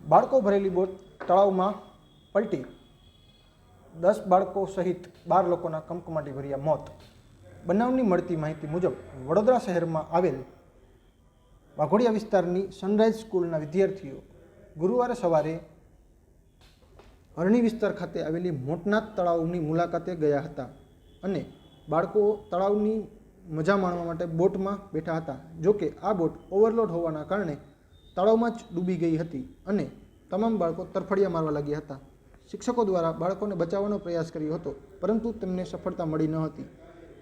બાળકો ભરેલી બોટ તળાવમાં પલટી. દસ બાળકો સહિત બાર લોકોના કમકમાટી ભર્યા મોત. બનાવની મળતી માહિતી મુજબ વડોદરા શહેરમાં આવેલ વાઘોડિયા વિસ્તારની સનરાઈઝ સ્કૂલના વિદ્યાર્થીઓ ગુરુવારે સવારે અરણી વિસ્તાર ખાતે આવેલી મોટનાથ તળાવની મુલાકાતે ગયા હતા અને બાળકો તળાવની મજા માણવા માટે બોટમાં બેઠા હતા. જોકે આ બોટ ઓવરલોડ હોવાના કારણે તળાવમાં જ ડૂબી ગઈ હતી અને તમામ બાળકો તરફડિયા મારવા લાગ્યા હતા. શિક્ષકો દ્વારા બાળકોને બચાવવાનો પ્રયાસ કર્યો હતો, પરંતુ તેમને સફળતા મળી ન હતી.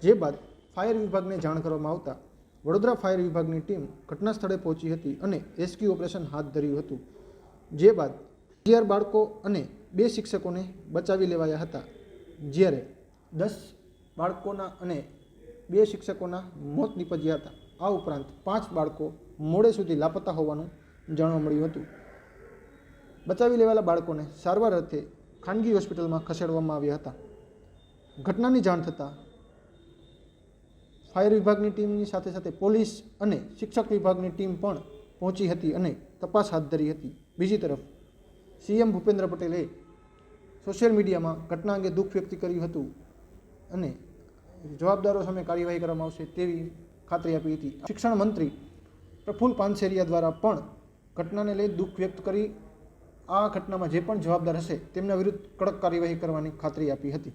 જે બાદ ફાયર વિભાગને જાણ કરવામાં આવતા વડોદરા ફાયર વિભાગની ટીમ ઘટના સ્થળે પહોંચી હતી અને રેસ્ક્યુ ઓપરેશન હાથ ધર્યું હતું. જે બાદ અગિયાર બાળકો અને બે શિક્ષકોને બચાવી લેવાયા હતા. જ્યારે દસ બાળકોના અને બે શિક્ષકોના મોત નીપજ્યા હતા. આ ઉપરાંત પાંચ બાળકો મોડે સુધી લાપતા હોવાનું જાણવા મળ્યું હતું. બચાવી લેવાયેલા બાળકોને સારવાર અર્થે ખાનગી હોસ્પિટલમાં ખસેડવામાં આવ્યા હતા. ઘટનાની જાણ થતાં ફાયર વિભાગની ટીમની સાથે સાથે પોલીસ અને શિક્ષક વિભાગની ટીમ પણ પહોંચી હતી અને તપાસ હાથ ધરી હતી. બીજી તરફ, સીએમ ભૂપેન્દ્ર પટેલે સોશિયલ મીડિયામાં ઘટના અંગે દુઃખ વ્યક્ત કર્યું હતું અને જવાબદારો સામે કાર્યવાહી કરવામાં આવશે તેવી ખાતરી આપી હતી. શિક્ષણ મંત્રી પ્રફુલ પાનસેરિયા દ્વારા પણ ઘટનાને લઈ દુઃખ વ્યક્ત કરી આ ઘટનામાં જે પણ જવાબદાર હશે તેમના વિરુદ્ધ કડક કાર્યવાહી કરવાની ખાતરી આપી હતી.